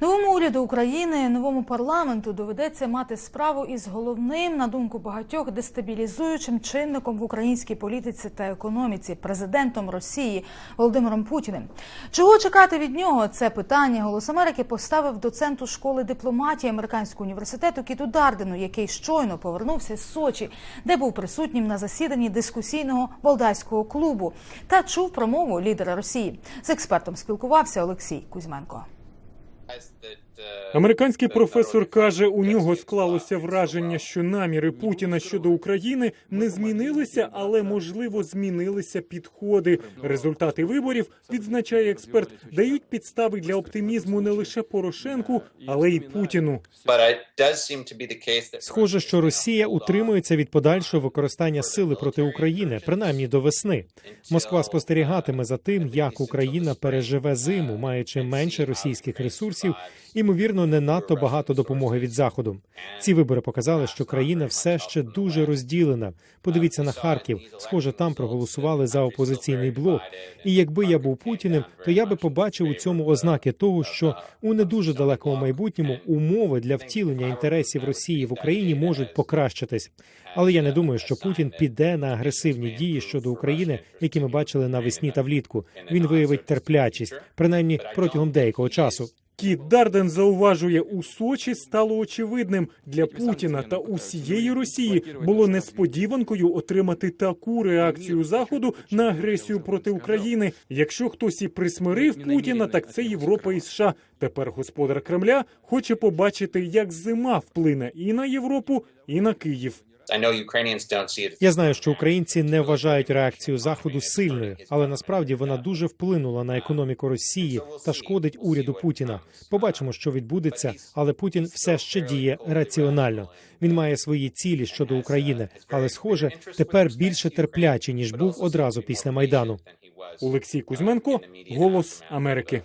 Новому уряду України, новому парламенту доведеться мати справу із головним, на думку багатьох, дестабілізуючим чинником в українській політиці та економіці президентом Росії Володимиром Путіним. Чого чекати від нього? Це питання Голос Америки поставив доценту школи дипломатії американського університету Кіту Дардену, який щойно повернувся з Сочі, де був присутнім на засіданні дискусійного валдайського клубу та чув промову лідера Росії. З експертом спілкувався Олексій Кузьменко. as the Американський професор каже, у нього склалося враження, що наміри Путіна щодо України не змінилися, але можливо змінилися підходи. Результати виборів відзначає експерт, дають підстави для оптимізму не лише Порошенку, але й Путіну. Схоже, що Росія утримується від подальшого використання сили проти України, принаймні до весни. Москва спостерігатиме за тим, як Україна переживе зиму, маючи менше російських ресурсів, ймовірно, не надто багато допомоги від заходу. Ці вибори показали, що країна все ще дуже розділена. Подивіться на Харків. Схоже, там проголосували за опозиційний блок. І якби я був Путіним, то я би побачив у цьому ознаки того, що у не дуже далекому майбутньому умови для втілення інтересів Росії в Україні можуть покращитись. Але я не думаю, що Путін піде на агресивні дії щодо України, які ми бачили навесні та влітку. Він виявить терплячість, принаймні протягом деякого часу. Кіт Дарден зауважує, у Сочі стало очевидним для Путіна та усієї Росії було несподіванкою отримати таку реакцію Заходу на агресію проти України. Якщо хтось і присмирив Путіна, так це Європа і США. Тепер господар Кремля хоче побачити, як зима вплине і на Європу, і на Київ. Я знаю, що українці не вважають реакцію заходу сильною, але насправді вона дуже вплинула на економіку Росії та шкодить уряду Путіна. Побачимо, що відбудеться, але Путін все ще діє раціонально. Він має свої цілі щодо України, але схоже, тепер більше терплячий ніж був одразу після майдану. Олексій Кузьменко, Голос Америки.